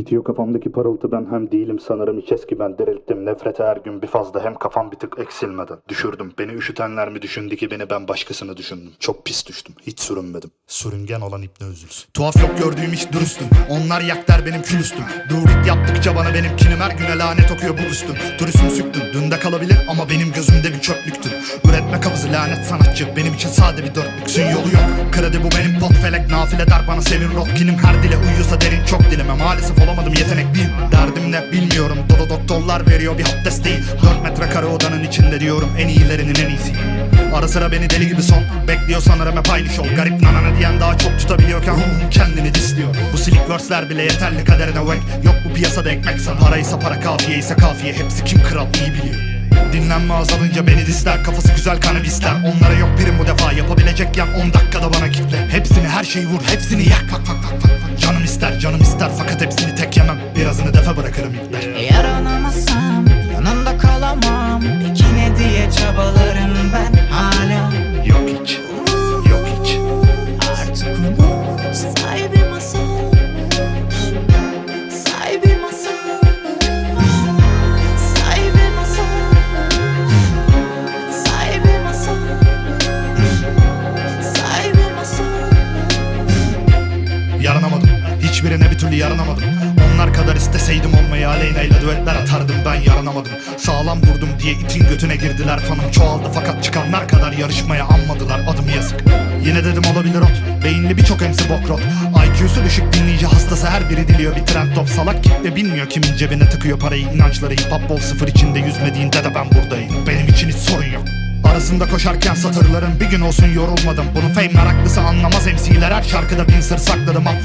Bitiyor kafamdaki parıltı. Ben hem değilim sanırım hiç eski ben dirilttim. Nefrete her gün bir fazla. Hem kafam bir tık eksilmeden Düşürdüm. Beni üşütenler mi düşündü ki beni ben başkasını düşündüm? Çok pis düştüm. Hiç sürünmedim. Sürüngen olan ipne üzülsün? Tuhaf yok gördüğüm hiç dürüstüm. Onlar yak der benim külüstüm. Durit yaptıkça bana benim kinim her güne lanet okuyor bu üstüm. Turizm süktüm dün de kalabilir ama benim gözümde bir çöplüktün Üretme kabızı lanet sanatçı. Benim için sade bir dörtlüksün. Yolu yok. Kredi bu benim pot felek nafile der bana sevin rotkinim her dile. Uyuyorsa derin çok dilime. Maalesef olamadım yetenekliyim Derdim ne bilmiyorum. Dolu doktorlar veriyor bir hap desteği 4 metre kare odanın içinde diyorum en iyilerinin en iyisi. Ara sıra beni deli gibi son. Bekliyor sanırım hep aynı şov. Garip nanana diyen daha çok tutabiliyorken ruhum kendini disliyor. Bu silik versler bile yeterli kaderine wek Yok bu piyasada ekmekse Paraysa para kafiye ise kafiye. Hepsi kim kral iyi biliyor. Dinlenme azalınca beni disler Kafası güzel kanabisler Onlara yok prim bu defa Yapabilecek yan 10 dakikada bana kitle. Hepsini her şeyi vur Hepsini yak. Canım ister canım ister türlü yaranamadım. Onlar kadar isteseydim olmayı Aleyna ile düetler atardım. Ben yaranamadım. Sağlam durdum diye itin götüne girdiler Fanım. Çoğaldı fakat çıkanlar kadar yarışmaya anmadılar. Adımı yazık. Yine dedim olabilir ot. Beyinli birçok emsi bokrot IQ'su düşük dinleyici hastası her biri diliyor. Bir trend top Salak kitle bilmiyor kimin cebine tıkıyor parayı. İnançları Hip bol sıfır içinde yüzmediğinde de ben buradayım. Benim için hiç sorun yok. Arasında koşarken satırların bir gün olsun yorulmadım. Bunu fame meraklısı anlamaz. MC'ler her şarkıda bin sır sakladım. Affet